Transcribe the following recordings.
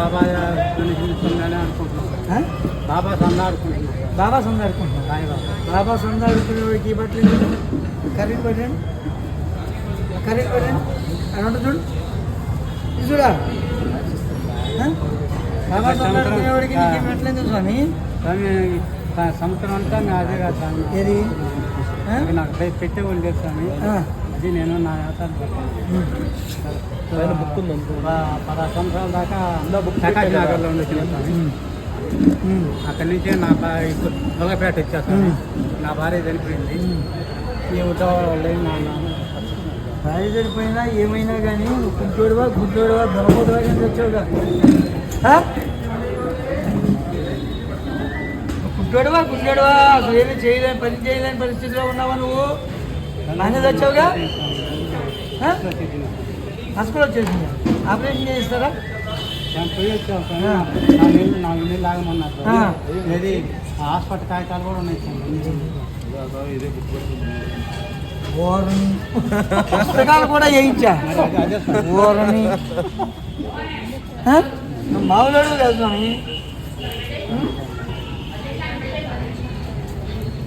బాబా అనుకుంటున్నాను? బాబా అనుకుంటున్నాను బాబా సొంత బాబా. సొంత ఆడుకునేవాడికి ఈ బట్టలు? కరెంట్ పెట్టండి. కరెంట్ పెట్టండి. అని ఉంటుంది చూడు. ఇది చూడా? బాబా సొంత నీకు ఎందుకు స్వామి? స్వామి సంవత్సరం అంతా అదే కదా స్వామి. ఏది? నాకు పెట్టే ఉండేది స్వామి. అది నేను నా ఉమ్. పదహారు సంవత్సరాల దాకా ప్రకాశ్ నగర్లో. అక్కడి నుంచి నా దొంగపేట వచ్చేస్తాను. నా భార్య చనిపోయింది. ఈ ఉద్యోగాల నా భార్య చనిపోయినా ఏమైనా కానీ కుంటోడువా గుడ్డోడువా దొరకదువా కానీ? నువ్వు కుంటోడువా గుడ్డోడువా అసలు ఏమీ చేయలేని పని చేయలేని పరిస్థితిలో ఉన్నావా నువ్వు? నాన్న తెచ్చావుగా ఆ? హాస్పిటల్ వచ్చేసింది ఆపరేషన్. ఆ. నాలుగు నెలలు ఆగమన్నారు. ఏది హాస్పిటల్ కాగితాలు కూడా ఉన్నాయి. ఓరని పుస్తకాలు కూడా వేయించా. ఓరని మామూలు కాదు స్వామి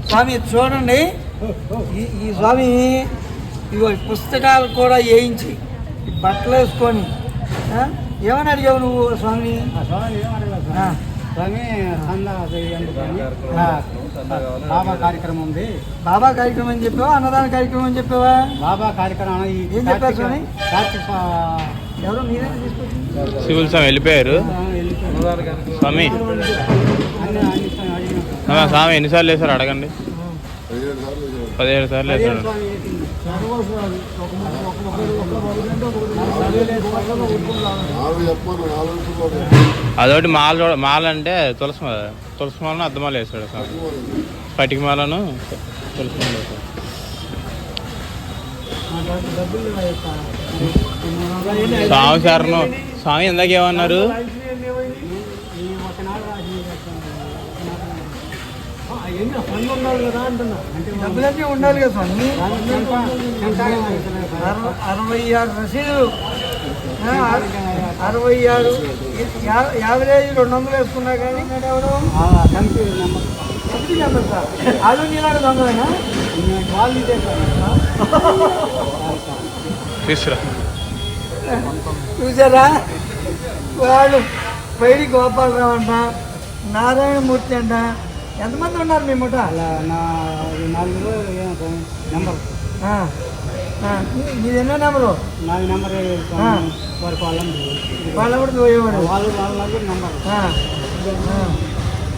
స్వామి చూడండి ఈ ఈ స్వామి ఇగో పుస్తకాలు కూడా వేయించి బట్టలు వేసుకొని ఆ? ఏమని అడిగావు నువ్వు స్వామి? ఆ స్వామి బాబా కార్యక్రమం ఉంది. బాబా కార్యక్రమం అని చెప్పావా? అన్నదాన కార్యక్రమం అని చెప్పావా? బాబా కార్యక్రమం ఏం చెప్పారు స్వామి? కార్తీక ఎవరో? మీరే సివిల్ స్వామి వెళ్ళిపోయారు. వెళ్ళిపోయి స్వామి. స్వామి ఎన్నిసార్లు వేశారు అడగండి. పదిహేడు సార్లు పదిహేను అదొకటి మాల మాల అంటే తులసి మాల తులసి మాలను అద్దమాల వేసాడు సార్. పటిక మాలను తులసి మాల వేసాడు స్వామి శరణం స్వామి ఇందాకేమన్నారు ఏమన్నారు ఈ ఒకనాడు రాసింది డబ్బులన్నీ ఉండాలి కదా స్వామి. అరవై- అరవై ఆరు రసీదులు ఆ, అరవై ఆరు. యావరేజ్ రెండు వందలు వేసుకున్నా కానీ. ఎవరు నెంబర్ సార్. వాళ్ళు నీలాంటి దొంగలేనా? వాళ్ళు ఇదే. తీసుకురా చూసారా? వాళ్ళు పైడి గోపాలరావు అంట నారాయణమూర్తి అంట ఎంతమంది ఉన్నారు మీ ముఠ అలా నా నాలుగు నెంబర్ నీది ఎన్నో నెంబరు నాలుగు నెంబర్ ఆ. వరకు వాళ్ళని వాళ్ళ కూడా పోయేవాడు వాళ్ళు వాళ్ళ నెంబర్.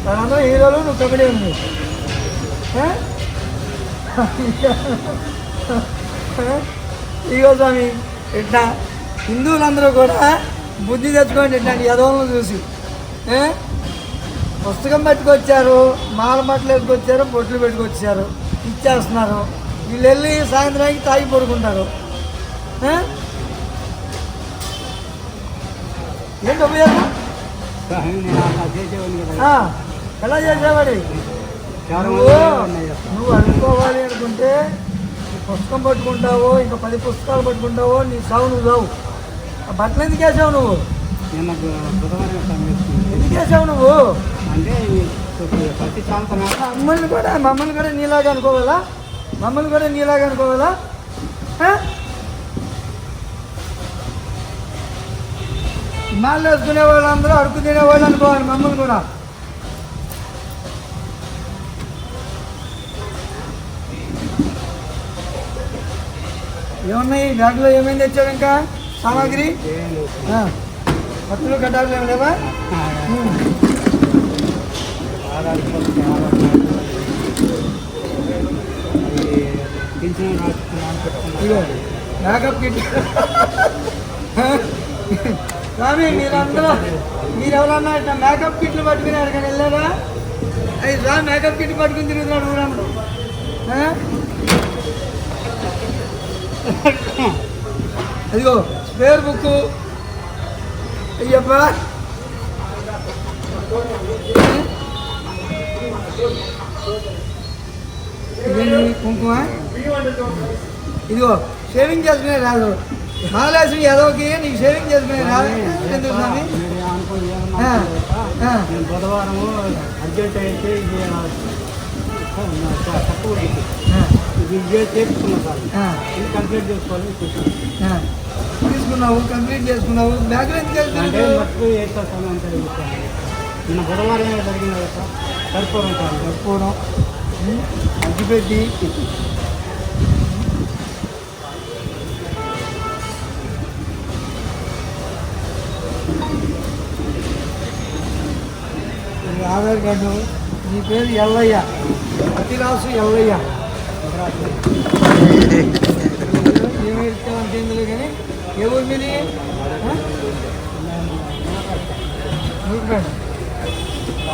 వాళ్ళందరూ హీరోలు నువ్వు కబడ్డీ ఉంది? ఇగో స్వామి ఇట్లా హిందువులందరూ కూడా బుద్ధి తెచ్చుకోండి ఇట్లాంటి యదవులను చూసి? పుస్తకం పట్టుకొచ్చారు మాల బట్టలు వేసుకొచ్చారు బొట్లు పెట్టుకొచ్చారు ఇచ్చేస్తున్నారు. వీళ్ళు వెళ్ళి సాయంత్రానికి తాగి పడుకుంటారు? ఏంటి ఉపయోగం ఎలా చేసేవాడి? నువ్వు అనుకోవాలి అనుకుంటే పుస్తకం పట్టుకుంటావో ఇంకా పది పుస్తకాలు పట్టుకుంటావో నీ సావు నువ్వు సావు ఆ బట్టలు ఎందుకు వేసావు నువ్వు. ఎందుకు వేసావు నువ్వు? అంటే ప్రతి మమ్మల్ని కూడా మమ్మల్ని కూడా నీలాగా అనుకోవాలా? మమ్మల్ని కూడా నీలాగా అనుకోవాలా? ఆ? మాలు వేసుకునే వాళ్ళందరూ అడుగు తినేవాళ్ళు అనుకోవాలి మమ్మల్ని కూడా. ఏమున్నాయి? బ్యాగ్లో ఏమేమి తెచ్చావు ఇంకా సామాగ్రి. కత్తులు కట్టాలు ఏమి లేవా ఉమ్. Aadhaar card, Aadhaar card. అది పింఛన్ రాసుకున్నాను పెట్టుకున్నాను. ఇదిగో మేకప్ కిట్ స్వామి మీరందరూ మీరు ఎవరన్నా ఇట్లా మేకప్ కిట్లు పట్టుకుని ఎక్కడికి వెళ్ళారా? అది రా మేకప్ కిట్ పట్టుకుని తిరుగుతున్నాడు ఊరందరూ అదిగో పేరు బుక్ అయ్యప్ప ఇదేంటి కుంకుమ? ఇదిగో షేవింగ్ చేసుకునే రాదు మాలేసిన ఎదవకి నీకు షేవింగ్ చేసుకునే రాదు ఎందుకు స్వామి? బుధవారం అర్జెంట్ అయితే ఇది తక్కువ ఇది చేపించుకున్నా సార్. ఇది కంప్లీట్ చేసుకోవాలి. తీసుకున్నావు కంప్లీట్ చేసుకున్నావు. బ్యాగ్లో ఎందుకు వెళ్తున్నావు. నిన్న బుధవారం జరిగింది కదా సార్. సరిపోవడం సార్ సరిపోవడం అగ్గిపెట్టి ఈ ఆధార్ కార్డు నీ పేరు ఎల్లయ్య అతిరాసు ఎల్లయ్య ఏమి ఇస్తామంటే ఇందులో కానీ ఏ ఊరి మీది ఆ? నూరుపేట.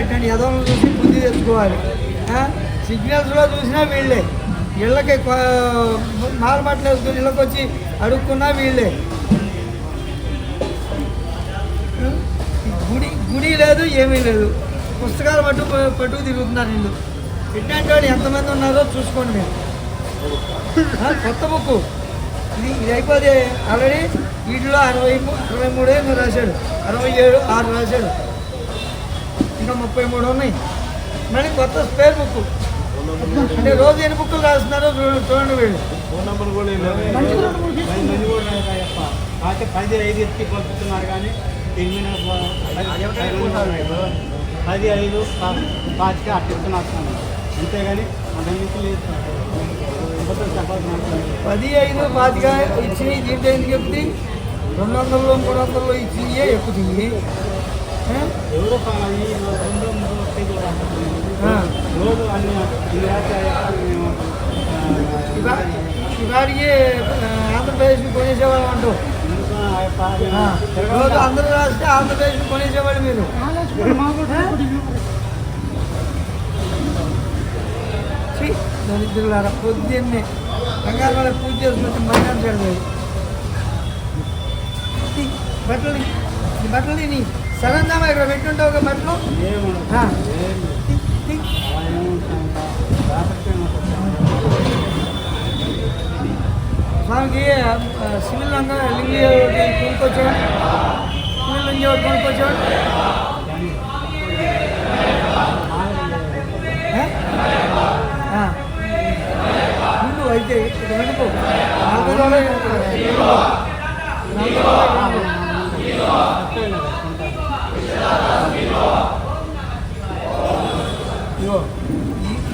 ఇట్లాంటి యదవులను చూసి బుద్ధి తెచ్చుకోవాలి. సిగ్నల్స్లో చూసినా వీళ్ళే. ఇళ్ళకి మారమట్లు వేసుకుని ఇళ్ళకి వచ్చి అడుక్కున్నా వీళ్ళే. గుడి గుడి లేదు ఏమీ లేదు. పుస్తకాలు పట్టు పట్టుకు తిరుగుతున్నారు వీళ్ళు. ఇట్లాంటి వాడు ఎంతమంది ఉన్నారో చూసుకోండి మీరు. కొత్త బుక్ ఇది ఇది అయిపోతే ఆల్రెడీ వీటిలో అరవై అరవై మూడే రాశాడు. అరవై ఏడు ఆరు రాశాడు. ఇంకా ముప్పై మూడు ఉన్నాయి. మళ్ళీ కొత్త స్పేర్ బుక్ అంటే రోజు ఎన్ని బుక్కులు రాస్తున్నారో చూడండి వీళ్ళు. పది మంది కూడా పది ఐదు ఎత్తి పంపుతున్నారు కానీ పది ఐదు పాతిక. అంతేగాని. పది ఐదు పాతిక ఇచ్చి దీంట్లో ఎందుకు ఎక్కుతాయి రెండు వందలు మూడు వందలు ఇచ్చి ఎక్కుతాయి ఇవాడికి ఆ, ఆంధ్రప్రదేశ్ కొనేసేవాళ్ళం అంటూ. రోజు అందరూ రాస్తే ఆంధ్రప్రదేశ్ కొనేసేవాళ్ళు మీరు. దరిద్రులారా పొద్దున్నే వాళ్ళ పూజ చేసుకుంటే మధ్యాహ్నం చెడలేదు బట్టలు బట్టలు సరంజామా ఇక్కడ పెట్టుంటావు ఒక? స్వామికి ఆ, సివిల్ రంగం లింగి కొనుక్కొచ్చాడు సివిల్ లింగి ఒకటి కొనుక్కొచ్చాడు. ముందు అయితే ఇక్కడ వెళ్ళిపో నలభై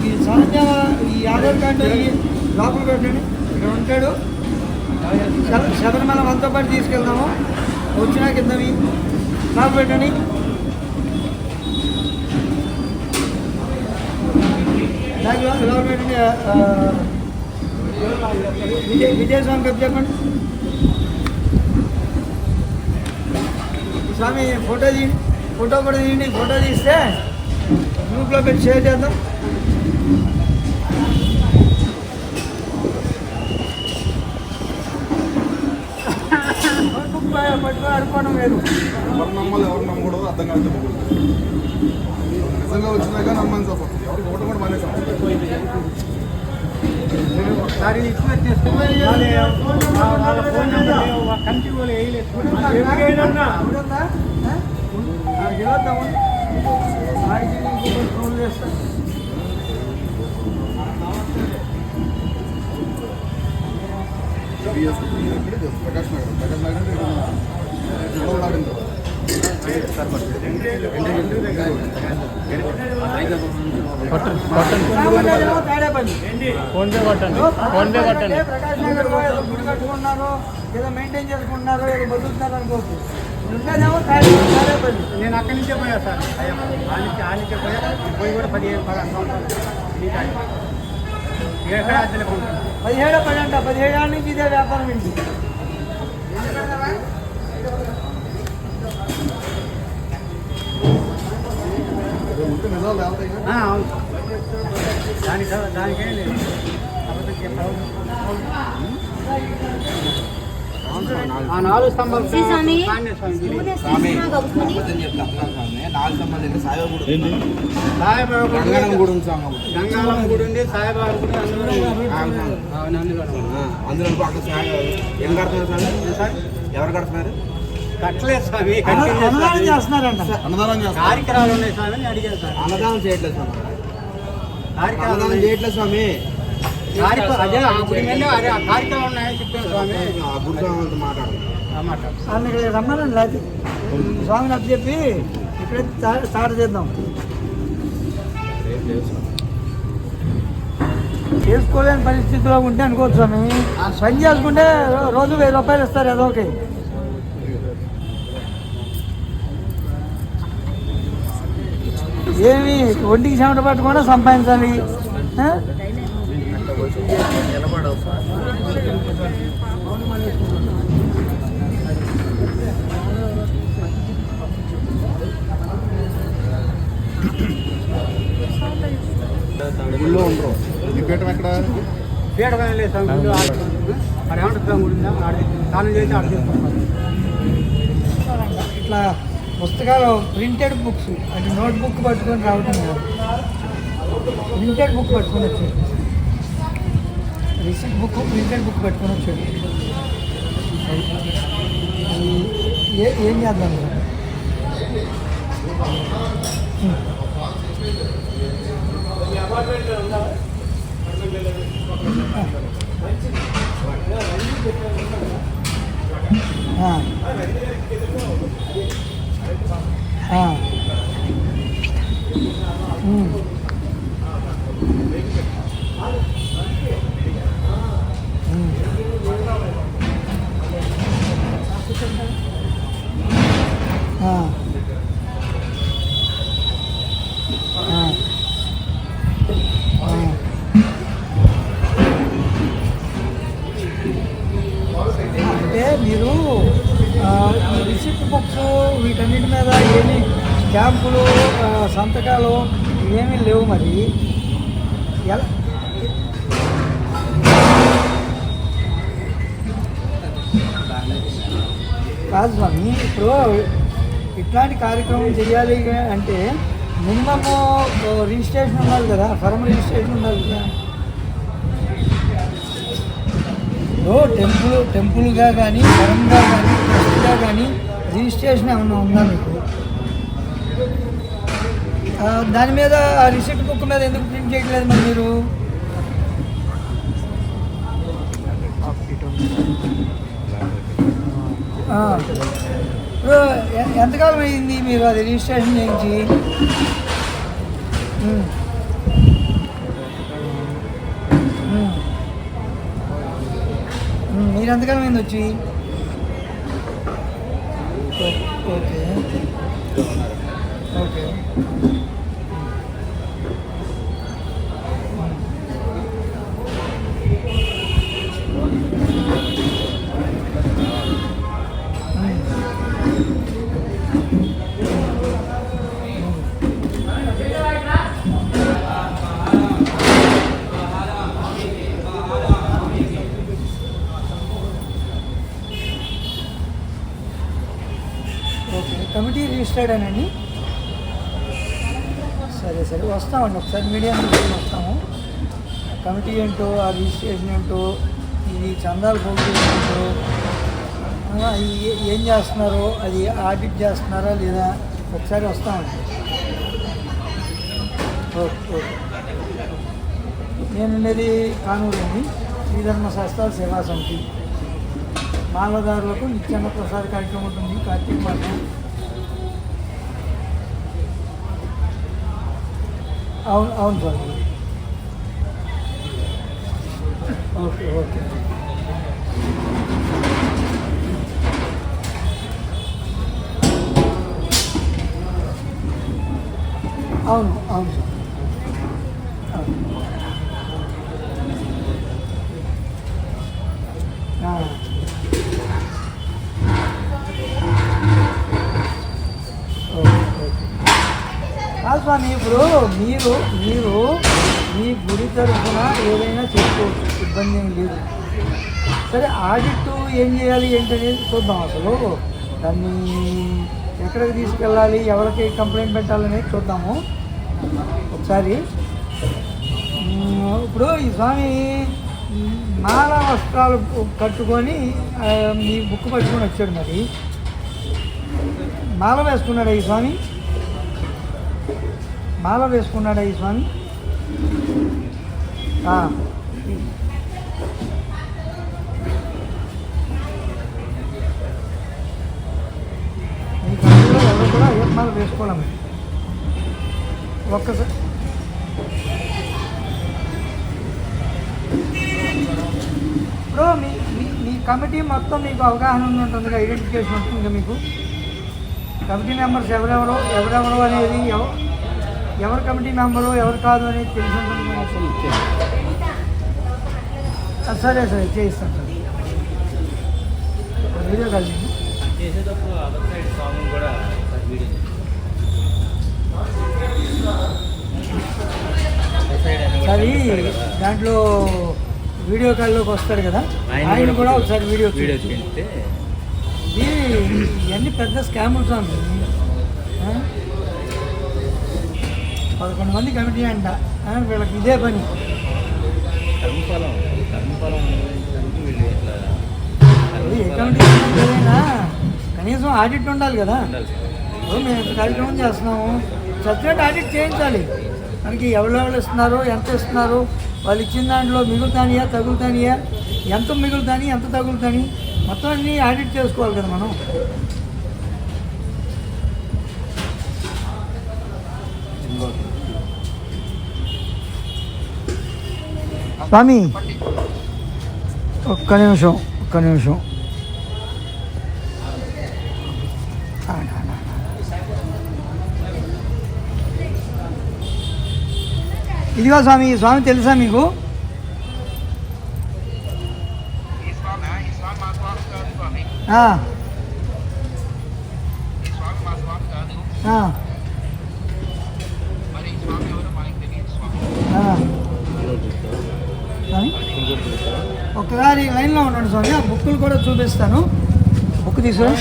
ఈ- ఈ ఈ ఆధార్ కార్డు ఈ లోపల పెట్టండి. ఇక్కడ ఉంటాడు. శబరిమల మనతో పాటు తీసుకెళ్దాము. వచ్చినాక కింద ఈ లోపల పెట్టండి. లోపల పెట్టండి. విజయ్ విజయస్వామి కప్ చెప్పండి. స్వామి ఫోటో తీయండి. ఫోటో కూడా తీయండి ఫోటో తీస్తే గ్రూప్లో పెట్టి షేర్ చేద్దాం. పట్టుకో- ఆడుకోవడం ఎవరు నమ్మాలి ఎవరు నమ్మకూడదు అర్థం కాదు నిజంగా వచ్చినాక నమ్మని చెప్పండి ఎవరికి ఒకటి కూడా మానేసాం. Phone number. కంటి వాళ్ళు వేయలేదు. ఇప్పుడుందా? ఆ? ఆ, గెలవద్దాము. ఆడికి ఇంకొకటి ఫోన్ చేస్తా. బిఎస్ ప్రకాష్ నగర్ ప్రకాష్ నగర్ కొట్టండి కొట్టండి నగర్ గుడి కట్టుకున్నారు ఏదో మెయింటైన్ చేసుకుంటున్నారు ఏదో బతుకుతున్నారు అనుకోవచ్చు నేను అక్కడి నుంచే పోయా సార్ అయ్యప్ప ఆ నుంచి ఆ నుంచే పోయా ఈ పోయి కూడా పదిహేను పదహారు సంవత్సరాలు ఈ కాడి. ఎక్కడ అద్దెలకు ఉంటాను పదిహేడు పది అంట పదిహేడు ఏళ్ళ నుంచి ఇదే వ్యాపారం ఇంటి ఉంటే నిజాలు తేలుతాయి ఆ, అవును దానికి దానికే లేదు అబద్ధం చెప్పావు. ఆ నాలుగు స్తంభాలు శ్రీ స్వామి గుడి. సాయిబాబా గుడి స్వామి ఒకటి. గంగారం గుడి ఉంది సాయిబాబా గుడి అందులో ఏం కడుతున్నారు స్వామి? సార్ ఎవరు కడుతున్నారు? కట్టలేదు స్వామి. అన్నదానం కట్టింది చేస్తున్నారంట అన్నదానం చేస్తారు కార్యక్రమాలు ఉన్నాయి స్వామి అని అడిగాను సార్ అన్నదానం చేయట్లేదు స్వామి. కార్యక్రమాలు. చేయట్లేదు స్వామి. అదే ఆ గుడి మీద అదే ఆ కార్యక్రమం ఉన్నాయని చెప్పాను స్వామి. ఆ మాట్లాడు ఆయన ఇక్కడ రమ్మనండి లేకపోతే స్వామిని అప్పు చెప్పి ఇక్కడే స్టా- స్టార్ట్ చేద్దాం. చేసుకోలేని పరిస్థితిలో ఉంటే అనుకోవచ్చు స్వామి. పని చేసుకుంటే రోజు వెయ్యి రూపాయలు ఇస్తారు ఏదో ఓకే ఏమి ఒంటికి చెమట పట్టకుండా సంపాదించాలి. గుళ్ళో ఉండరు. ఈ పీఠం ఎక్కడ? పీఠమైన లేదు స్వామి ఆడ ఏమంటుంది స్వామి గుడి స్నానం చేసి ఆడ ఇట్లా పుస్తకాలు ప్రింటెడ్ బుక్స్ అంటే నోట్ బుక్ పట్టుకొని రావటం కాదు. ప్రింటెడ్ బుక్ పట్టుకొని వచ్చాడు రిసిప్ట్ బుక్ ప్రింటెడ్ బుక్ పట్టుకొని వచ్చాడు అది- అది ఏ ఏం చేద్దాం సార్ అంటే మీరు ఈ రిసిప్ట్ బుక్స్ వీటన్నిటి మీద ఏమి స్టాంపులు సంతకాలు ఇవేమీ లేవు మరి. ఎలా కాదు స్వామి ఇప్పుడు ఇట్లాంటి కార్యక్రమం చేయాలి అంటే మినిమమ్ రిజిస్ట్రేషన్ ఉండాలి కదా ఫర్మ్ రిజిస్ట్రేషన్ ఉండాలి కదా. ఇప్పుడు టెంపుల్ టెంపుల్గా కానీ ఫరంగా కానీ ట్రస్ట్గా కానీ రిజిస్ట్రేషన్ ఏమన్నా ఉందా మీకు? దాని మీద ఆ రిసిప్ట్ బుక్ మీద ఎందుకు ప్రింట్ చేయట్లేదు మరి మీరు ఆ, ఇప్పుడు ఎంతకాలం అయింది మీరు అది రిజిస్ట్రేషన్ చేయించి? మీరు ఎంతకాలం అయింది వచ్చి? ఓ- ఓకే. ఓకే. సరే సరే. వస్తామండి. ఒకసారి మీడియా నుంచి వస్తాము. కమిటీ ఏంటో ఆ రిజిస్ట్రేషన్ ఏంటో ఇది చందాలు పోటీ ఏంటో ఏం చేస్తున్నారో అది ఆడిట్ చేస్తున్నారా లేదా ఒకసారి వస్తామండి. Okay okay. నేను ఉండేది కానూరు అండి. శ్రీధర్మ శాస్త్రాల సేవా సమితి. మాలదారులకు నిత్యాన్న ప్రసాద కార్యక్రమం ఉంటుంది. కార్తీక మాసం. అవును అవును సార్ ఓకే ఓకే అవును అవును సార్ అవును. ఆ. ఓకే ఓకే కాదు స్వామి ఇప్పుడు మీరు మీరు మీ గుడి తరఫున ఏదైనా చేసుకోవచ్చు. ఇబ్బంది ఏం లేదు. సరే ఆడిట్ ఏం చేయాలి ఏంటనేది చూద్దాం అసలు. దాన్ని ఎక్కడికి తీసుకెళ్ళాలి ఎవరికి కంప్లైంట్ పెట్టాలనేది చూద్దాము. ఒకసారి. ఇప్పుడు ఈ స్వామి మాల వస్త్రాలు కట్టుకొని మీ బుక్ పట్టుకొని వచ్చాడు మరి. మాల వేసుకున్నాడు ఈ స్వామి? మాల వేసుకున్నాడా ఈ స్వామి. మీ కంపెనీలో ఎవరు కూడా ఏ మాల వేసుకోవాలి ఒక్కసారి ఇప్పుడు మీ మీ మీ కమిటీ మొత్తం మీకు అవగాహన ఉంటుందిగా ఉంటుంది ఐడెంటిఫికేషన్ ఉంటుంది మీకు. కమిటీ మెంబర్స్ ఎవరెవరు ఎవరెవరు అనేది ఎవరు కమిటీ మెంబరు ఎవరు కాదు అనేది తెలిసి ఉంటుంది కదా. ఆ, సరే సరే చేయిస్తాను సార్. వీడియో కాల్ చేయండి. చేసేటప్పుడు అదర్ సైడ్ సాంగ్ కూడా వీడియో. ఒకసారి దాంట్లో వీడియో కాల్లోకి వస్తాడు కదా. ఆయన కూడా ఒకసారి వీడియో వీడియో ఇది ఇవన్నీ పెద్ద స్కాములు స్వామి ఆ? పదకొండు మంది కమిటీ అంట. వీళ్ళకి ఇదే పని. ఏదైనా కనీసం ఆడిట్ ఉండాలి కదా. మేము కార్యక్రమం చేస్తున్నాము. సబ్జెక్ట్ ఆడిట్ చేయించాలి. మనకి ఎవరెవరు ఇస్తున్నారు ఎంత ఇస్తున్నారు వాళ్ళు ఇచ్చిన దాంట్లో మిగులుతానియా తగులుతానియా ఎంత మిగులుతాని ఎంత తగులుతాని మొత్తం అన్నీ ఆడిట్ చేసుకోవాలి కదా మనం. స్వామి ఒక్క నిమిషం ఒక్క నిమిషం. ఇదిగో స్వామి స్వామి తెలుసా మీకు ఆ. స్వామి ఒకసారి లైన్లో ఉండండి స్వామి ఆ బుక్కులు కూడా చూపిస్తాను. బుక్ తీసుకురా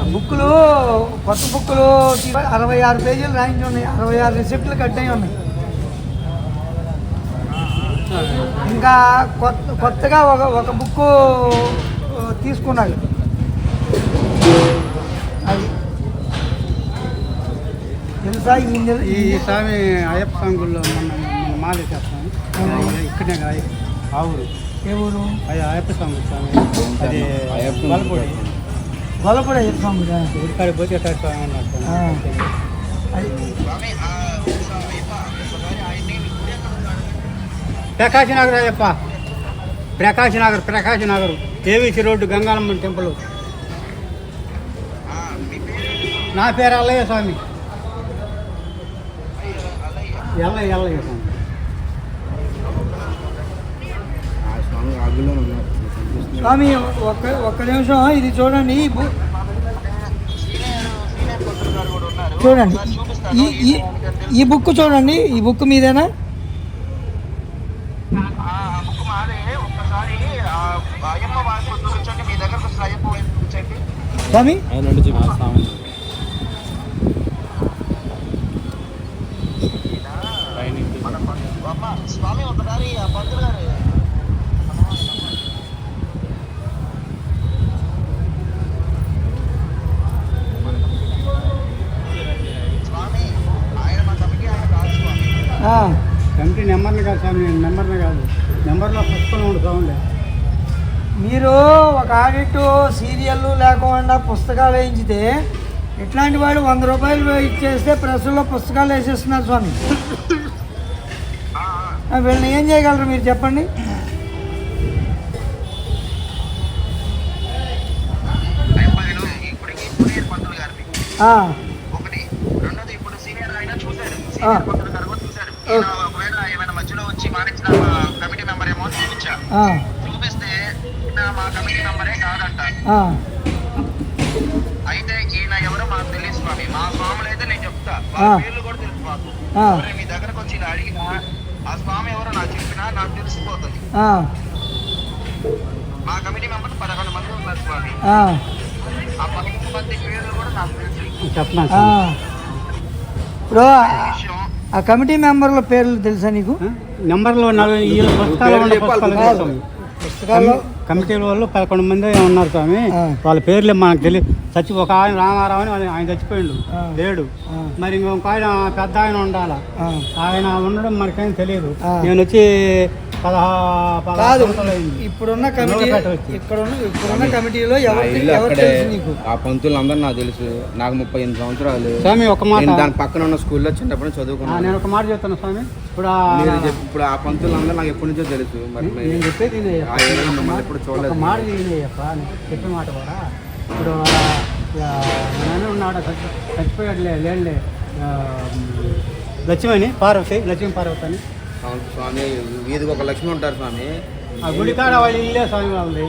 ఆ బుక్కులు కొత్త బుక్కులు అరవై ఆరు పేజీలు రాయించి ఉన్నాయి. అరవై ఆరు రిసిప్ట్లు కట్ అయి ఉన్నాయి. ఇంకా కొత్త కొత్తగా ఒక ఒక బుక్కు తీసుకున్నాడు. ఈ స్వామి అయ్యప్ప స్వామిలో మన మాల చేస్తాం ఇక్కడనే కాదు ఆవురు ఏ ఊరు? అది అయ్యప్ప స్వామి స్వామి. అది బలపొడి గొల్లపూడ. చెప్తాం కదా ఊరికాడి పోతే ఎట్లా స్వామి ఆ. స్వామి. Prakash Nagar Ayyappa. Prakash Nagar Prakash Nagar. AVC road Ganganamma temple. నా పేరు అల్లయ్య స్వామి. ఎల్లయ్య ఎల్లయ్య స్వామి ఒక్క ఒక్క నిమిషం ఇది చూడండి చూడండి ఈ ఈ బుక్ చూడండి ఈ బుక్ మీదేనా? స్వామి ఒకసారి ఆ పంతులు గారు స్వామి ఆయన మా కమిటీ ఆయన కాదు స్వామి ఆ, కమిటీ నెంబర్ని కాదు స్వామి నేను నెంబర్ని కాదు. నెంబర్లో పుస్తకం ఉండు స్వామి మీరు ఒక ఆడిట్ సీరియల్ లేకుండా పుస్తకాలు వేయించితే ఇట్లాంటి వాడు వంద రూపాయలు ఇచ్చేస్తే ప్రెస్లో పుస్తకాలు వేసేస్తున్నారు స్వామి. వీళ్ళని ఏం చేయగలరు మీరు చెప్పండి? ఒకటి రెండోది ఇప్పుడు సీనియర్ ఆయన చూశారు ఒకవేళ ఏమైనా మధ్యలో వచ్చి మారించిన కమిటీ మెంబర్ ఏమో చూపించా. చూపిస్తే మా కమిటీ మెంబరే కాదంట. ఆ, అయితే ఈయన ఎవరో మాకు తెలియదు స్వామి. మా స్వాములు అయితే నేను చెప్తా. పేర్లు కూడా తెలుసు మాకు. మీ దగ్గరకు వచ్చి అడిగినా ఆ స్వామి ఎవరో నాకు చెప్పినా నాకు తెలిసిపోతుంది. ఆ, మా కమిటీ మెంబర్ పదకొండు మంది ఉన్నారు స్వామి. ఆ, ఆ పదకొండు మంది పేర్లు కూడా నాకు తెలుసు. ఇప్పుడు విషయం ఆ కమిటీ మెంబర్ల పేర్లు తెలుసా నీకు. పుస్తకాల్లో కమిటీ వాళ్ళు పదకొండు మంది ఉన్నారు స్వామి. వాళ్ళ పేర్లు మనకు తెలియదు చచ్చి ఒక ఆయన రామారావు అని ఆయన- చచ్చిపోయిండు. లేడు. మరి ఇంకొక ఆయన పెద్ద ఆయన ఉండాల. ఆయన ఉండడం మనకేం తెలియదు. నేను వచ్చి కాదు. ఇప్పుడున్న కమిటీ. ఇక్కడున్న ఇప్పుడున్న కమిటీలో ఎవరు ఆ పంతులు అందరూ నాకు? తెలుసు. నాకు ముప్పై ఎనిమిది సంవత్సరాలు. స్వామి ఒక మాట. దాని పక్కన ఉన్న స్కూల్లో చిన్నప్పుడు చదువుకున్నాను. నేను ఒక మాట చెప్తాను స్వామి. ఇప్పుడు ఇప్పుడు ఆ పంతులు అందరూ నాకు ఎప్పటి నుంచో తెలుసు. మరి నేను చెప్పేది ఎప్పుడు చూడలేదు. మాట చెప్పే మాట కూడా. ఇప్పుడు నాన్న ఉన్నాడు చచ్చి- చచ్చిపోయాడు లేడులే. లక్ష్మణి పార్వతి లక్ష్మీ పార్వతి అని. అవును స్వామి వీధికి ఒక లక్ష్మి ఉంటారు స్వామి. ఆ గుడి కాడ వాళ్ళ ఇల్లే స్వామి వాళ్ళది.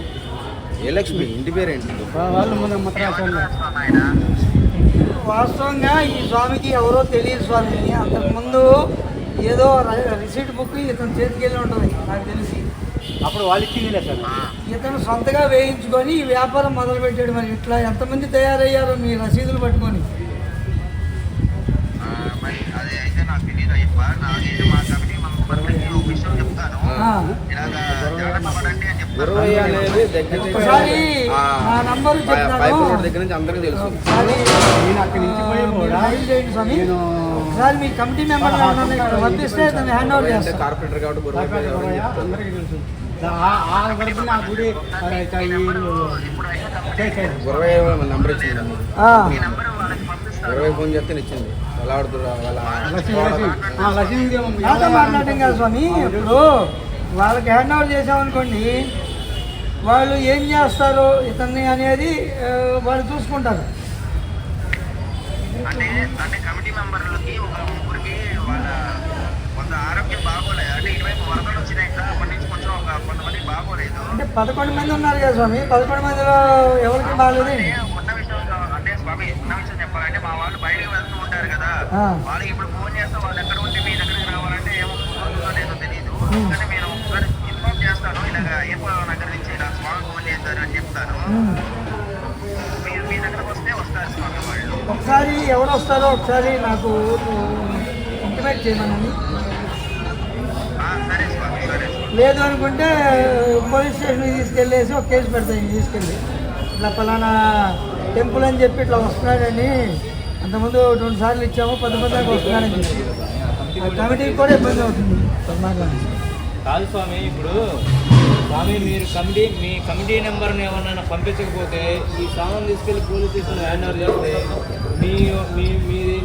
ఏ లక్ష్మి? ఇంటి పేరేంటి? వాళ్ళు ముందు ఆయన వాస్తవంగా ఈ స్వామికి ఎవరో తెలియదు స్వామి. అంతకుముందు ఏదో ర- రిసీట్ బుక్ ఇతను చేతికి వెళ్ళి ఉంటుంది నాకు తెలిసి. అప్పుడు వాళ్ళు ఇచ్చిందిలే సార్. ఇతను సొంతగా వేయించుకొని ఈ వ్యాపారం మొదలు పెట్టాడు మరి. ఇట్లా ఎంతమంది తయారయ్యారో మీ రసీదులు పట్టుకొని. నాకు తెలియదు అయ్యప్ప నాకైతే మా కమిటీ విషయం చెప్తాను. ఇలాగా జాగ్రత్త పడండి అని చెప్తాను దగ్గర నుంచి. పైపు రోడ్ దగ్గర అందరికీ తెలుసు. నేను అక్కడి నుంచి పోయి కూడా నేను మీ కమిటీ మెంబర్ పంపిస్తే దాన్ని హ్యాండ్ ఓవర్ అంటే చేస్తాను కార్పొరేటర్ కాబట్టి చెప్తాను. అందరికీ తెలుసు ఆ- నా గుడి నెంబర్ ఇచ్చింది గురవయ్య ఫోన్ చెప్తే ఇచ్చింది ఎలా ఆడుతున్నారు మాట్లాడటం కాదు స్వామి. ఇప్పుడు వాళ్ళకి హ్యాండ్ ఓవర్ చేసామనుకోండి వాళ్ళు ఏం చేస్తారు ఇతన్ని అనేది వాళ్ళు చూసుకుంటారు. అంటే అంటే కమిటీ మెంబర్లకి ఒక ముగ్గురికి వాళ్ళ కొంత ఆరోగ్యం బాగోలేదు అంటే ఇటువైపు వరదలు వచ్చినాయి కదా అప్పటి నుంచి కొంచెం ఒక కొంతమంది బాగోలేదు. అంటే పదకొండు మంది ఉన్నారు కదా స్వామి. పదకొండు మందిలో ఎవరికి బాగాలేదు అంటే ఉన్న విషయం అంటే స్వామి ఉన్న విషయం చెప్పాలంటే మా వాళ్ళు బయటకు వెళ్తూ ఉంటారు కదా ఆ. వాళ్ళకి ఇప్పుడు ఫోన్ చేస్తే వాళ్ళు ఎక్కడ ఉంటే మీ దగ్గరికి రావాలంటే ఏమో లేదో తెలియదు కానీ నేను ఒకసారి ఇన్ఫార్మ్ చేస్తాను. ఇలాగ ఏపో నగర్ నుంచి ఇలా స్వామి ఫోన్ చేశారు అని చెప్తాను. మీరు మీ దగ్గరకు వస్తే వస్తారు స్వామి వాళ్ళు. ఒకసారి ఎవరు వస్తారో ఒకసారి నాకు ఇంటిమేట్ చేయమనండి. ఆ, సరే స్వామి సరే లేదు అనుకుంటే పోలీస్ స్టేషన్కి తీసుకెళ్ళేసి ఒక కేసు పెడతాను తీసుకెళ్ళి. ఇట్లా ఫలానా టెంపుల్ అని చెప్పి ఇట్లా వస్తున్నాడని అంతకుముందు రెండు సార్లు ఇచ్చాము పది మందికి వస్తున్నాడని చెప్పి కమిటీకి కూడా ఇబ్బంది అవుతుంది. కాదు స్వామి ఇప్పుడు స్వామి మీరు కమిటీ మీ కమిటీ నెంబర్ని ఏమన్నా పంపించకపోతే ఈ సామాన్ తీసుకెళ్ళి పోలీస్ స్టేషన్ హ్యాండ్ ఓవర్ చేస్తే మీ మీ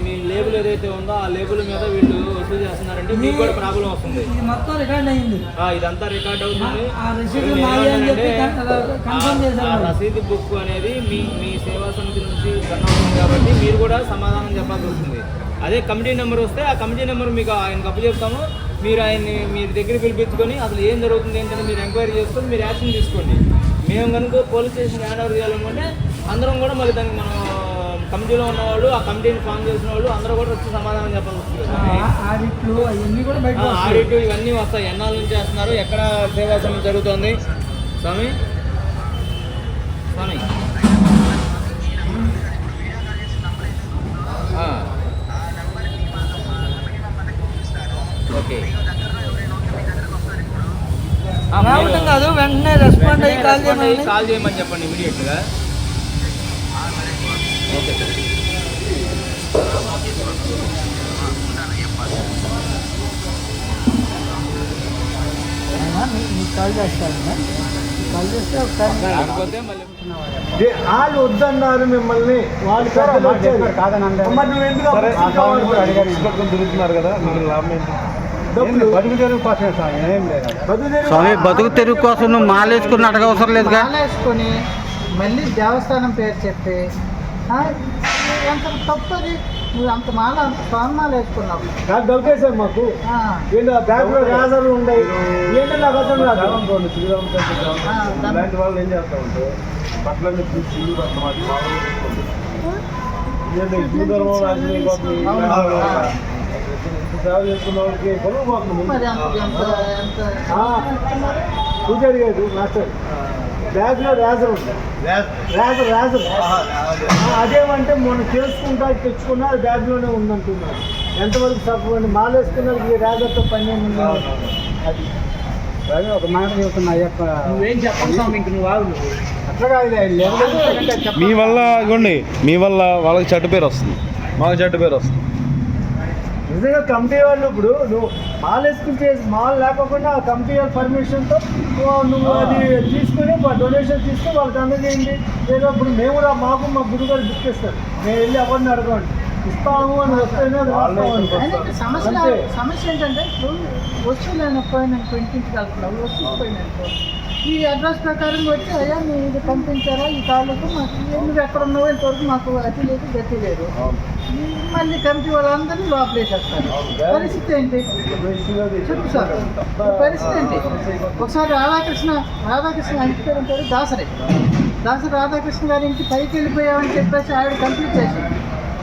మీ లేబుల్ ఏదైతే ఉందో ఆ లేబుల్ మీద వీళ్ళు వసూలు చేస్తున్నారంటే మీకు కూడా ప్రాబ్లం వస్తుంది. ఇది మొత్తం రికార్డ్ అయింది. ఇదంతా రికార్డ్ అవుతుంది. రసీదు బుక్ అనేది మీ మీ సేవా సమితి నుంచి కాబట్టి మీరు కూడా సమాధానం చెప్పాల్సి వస్తుంది. అదే కమిటీ నెంబర్ వస్తే ఆ కమిటీ నెంబర్ మీకు ఆయనకు అప్పచెప్తాము. మీరు ఆయన్ని మీరు దగ్గర పిలిపించుకొని అసలు ఏం జరుగుతుంది ఏంటని మీరు ఎంక్వైరీ చేసుకొని మీరు యాక్షన్ తీసుకోండి. మేము కనుక పోలీస్ స్టేషన్ హ్యాండ్ ఓవర్ చేయాలనుకుంటే అందరం కూడా మళ్ళీ దానికి మనం కమిటీలో ఉన్న వాళ్ళు ఆ కమిటీని ఫామ్ చేసిన వాళ్ళు అందరూ కూడా వచ్చి సమాధానం ఆడిట్లు ఆ, ఆడిట్ ఇవన్నీ వస్తాయి. ఎన్నాళ్ళ నుంచి చేస్తున్నారు? ఎక్కడ సేవా సమితి జరుగుతుంది? స్వామి? స్వామి. ఓకే. రావటం కాదు వెంటనే రెస్పాండ్ అయ్యి కాల్ చేయమని కాల్ చేయమని చెప్పండి ఇమీడియట్గా. ఓకే సార్ కాల్ ఒకసారి వాళ్ళు వద్దన్నారు మిమ్మల్ని వాళ్ళు పెద్దలు నువ్వు ఎందుకు తిరుగుతున్నారు కదా లాభం ఏంటి డబ్బులు బతుకు తెరువు కోసం స్వామి ఏం లేదు బతుకు తెరుగు కోసం నువ్వు మాలేసుకుని అడగవసరం లేదు మాలేసుకొని మళ్ళీ దేవస్థానం పేరు చెప్పి ఎంత తప్పది? నువ్వు అంత మాల అంత స్వర్ణాలు వేసుకున్నావు. నాకు దొరికేసారు మాకు. ఆ, ఏంటో ఆ బ్యాగ్లో రాజర్లు ఉన్నాయి ఏంటో నాకు అర్థం కాదు. దాన్ని- ఇలాంటి వాళ్ళు ఏం చేస్తా ఉంటే బట్టలన్నీ తీసి ఇల్లు కట్టమాట ఏంటో హిందూ ధర్మం రాజకీయ కోసం ఈ అవును. రాజకీయ కోసం. ఇంత సేవ చేసుకున్న వాళ్ళకి పొలం పోతుంది పూజ అడిగాడు మాస్టర్. బ్యాగ్లో రేజర్ ఉంది రేజర్ రేజర్ అదేమంటే మొన్న చేసుకుంటా తెచ్చుకున్నా అది బ్యాగ్లోనే ఉందంటున్నారు. ఎంతవరకు తప్పండి మాలేసుకున్నారు ఈ రేజర్తో పని ఏముంది? అది. అదే ఒక మాట చెబుతున్నా అయ్యప్ప నువ్వేం చెప్పండి స్వామి ఇంక నువ్వు లేదు మీ వల్ల ఇగోండి మీ వల్ల వాళ్ళకి చెడ్డ పేరు వస్తుంది. మాకు చెడ్డ పేరు వస్తుంది. నిజంగా కమిటీ వాళ్ళు ఇప్పుడు నువ్వు మాల్ వేసుకుని చేసి మాల్ లేకపోకుండా ఆ కమిటీ వాళ్ళ పర్మిషన్తో నువ్వు అది తీసుకుని డొనేషన్ తీసుకుని వాళ్ళకి అందజేయండి. లేదా ఇప్పుడు మేము కూడా మాకు మా గురువు గారు బుక్ చేస్తారు. మేము వెళ్ళి ఎవరిని అడగండి ఇస్తాము అని వస్తేనే సమస్య. సమస్య ఏంటంటే ఇప్పుడు వస్తువులు ఇంటింటికి వెళ్తున్నావు వస్తువు పోయిననుకో ఈ అడ్రస్ ప్రకారం వచ్చి అయ్యా మీరు ఇది పంపించారా ఈ తాలూకు మాకు నువ్వు ఎక్కడ ఉన్నావో ఇంతవరకు మాకు అతి లేదు గతి లేదు. మళ్ళీ కమిటీ వాళ్ళందరినీ లోపలేసేస్తారు పరిస్థితి ఏంటి? చెప్పు సార్. పరిస్థితి ఏంటి? ఒకసారి రాధాకృష్ణ రాధాకృష్ణ ఇంటి ఉంటారు దాసరి. దాసరి రాధాకృష్ణ గారి ఇంటి పైకి వెళ్ళిపోయామని చెప్పేసి ఆవిడ కంప్లీట్ చేసి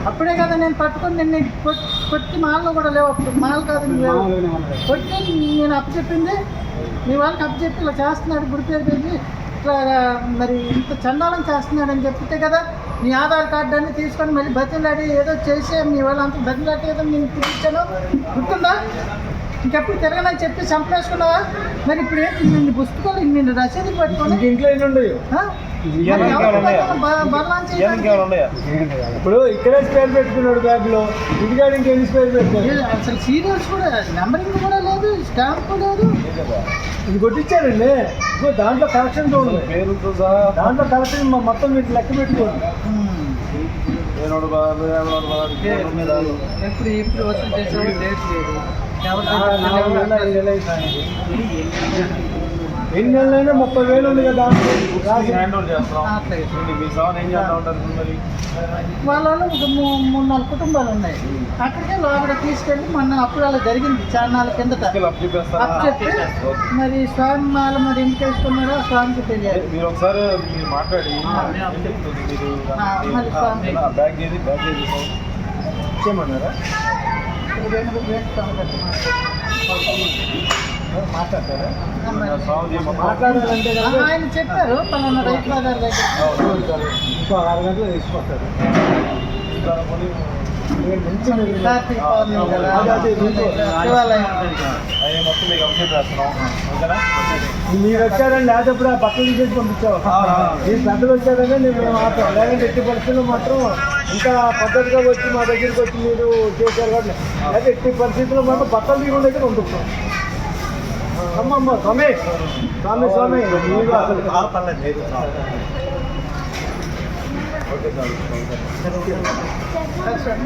అప్పుడే కదా నేను పట్టుకుని నిన్ను కొట్టి మాల్లో కూడా లేవు. అప్పుడు మాల్ కాదు లేవు. కొట్టి నేను అప్పచెప్పింది. మీ వాళ్ళకి అప్పచెప్పి ఇలా చేస్తున్నాడు గుడి పేరు పెట్టి ఇట్లా మరి ఇంత చండాలం చేస్తున్నాడు అని చెప్తే కదా మీ ఆధార్ కార్డు అన్ని తీసుకొని మళ్ళీ బతిలాడి ఏదో చేసి మీ వాళ్ళంతా బతిలాడి ఏదో నేను తిరిగించాను గుర్తుందా? ఇంకెప్పుడు తిరగనని చెప్పి చంపేసుకున్నావా? మరి ఇప్పుడు ఏంటి? నిన్ను పుస్తకాలు నిన్ను రసీదు పట్టుకొని ఇంట్లో ఎన్ని ఉండవు? ఇప్పుడు ఇక్కడే స్పేర్ పెట్టుకున్నాడు బ్యాగ్లో ఇంటికాడ ఇంకెన్ని స్పేర్ పెట్టారు ఏ, అసలు సీరియల్స్ కూడా నెంబరింగ్ కూడా లేదు స్టాంప్ లేదు ఇది కొట్టించారండి దాంట్లో కరెక్షన్ చూడండి పేరుతో సహా దాంట్లో కరెక్షన్ మొత్తం మీరు లెక్క పెట్టుకోండి ఎప్పుడు ఎప్పుడు వసూలు చేసేవాడు డేట్ లేదు వేలు. ఎన్ని నెలలైనా ముప్పై వేలు ఉంది కదా? దాంట్లో రాసి అట్లాగే. వాళ్ళ వాళ్ళు ఒక మూ- మూడు నాలుగు కుటుంబాలు ఉన్నాయి. అక్కడికే లోపల తీసుకెళ్ళి మొన్న అప్పుడు అలా జరిగింది చాలా నాలుగు కిందట చెప్పి మరి స్వామి మాల మరి ఎందుకు వేసుకున్నారో ఆ స్వామికి తెలియాలి. మీరు ఒకసారి మీరు మాట్లాడి. బ్యాగ్ బ్యాగ్ ఇచ్చేయమన్నారా మాట్లాడాలంటే ఆయన చెప్పారు పలానా రైతు బజార్ దగ్గర ఇంకో తీసుకొస్తారు. కార్తీక పౌర్ణమి కదా. శివాలయం అప్డేట్ చేస్తున్నాం ఓకేనా మీరు వచ్చారని లేకపోతే ఆ పక్కన తీసేసి పంపించావు మీరు పెద్దలు వచ్చారని నేను ఆపాను లేదంటే ఎట్టి పరిస్థితుల్లో మాత్రం ఇంకా పద్ధతిగా వచ్చి మా దగ్గరికి వచ్చి మీరు చేశారు కాబట్టి అయితే ఎట్టి పరిస్థితుల్లో మాత్రం బట్టలు తీయకుండా అయితే పంపిస్తాం అమ్మమ్మ స్వామి స్వామి స్వామి మీరు అసలు సరే, సరే.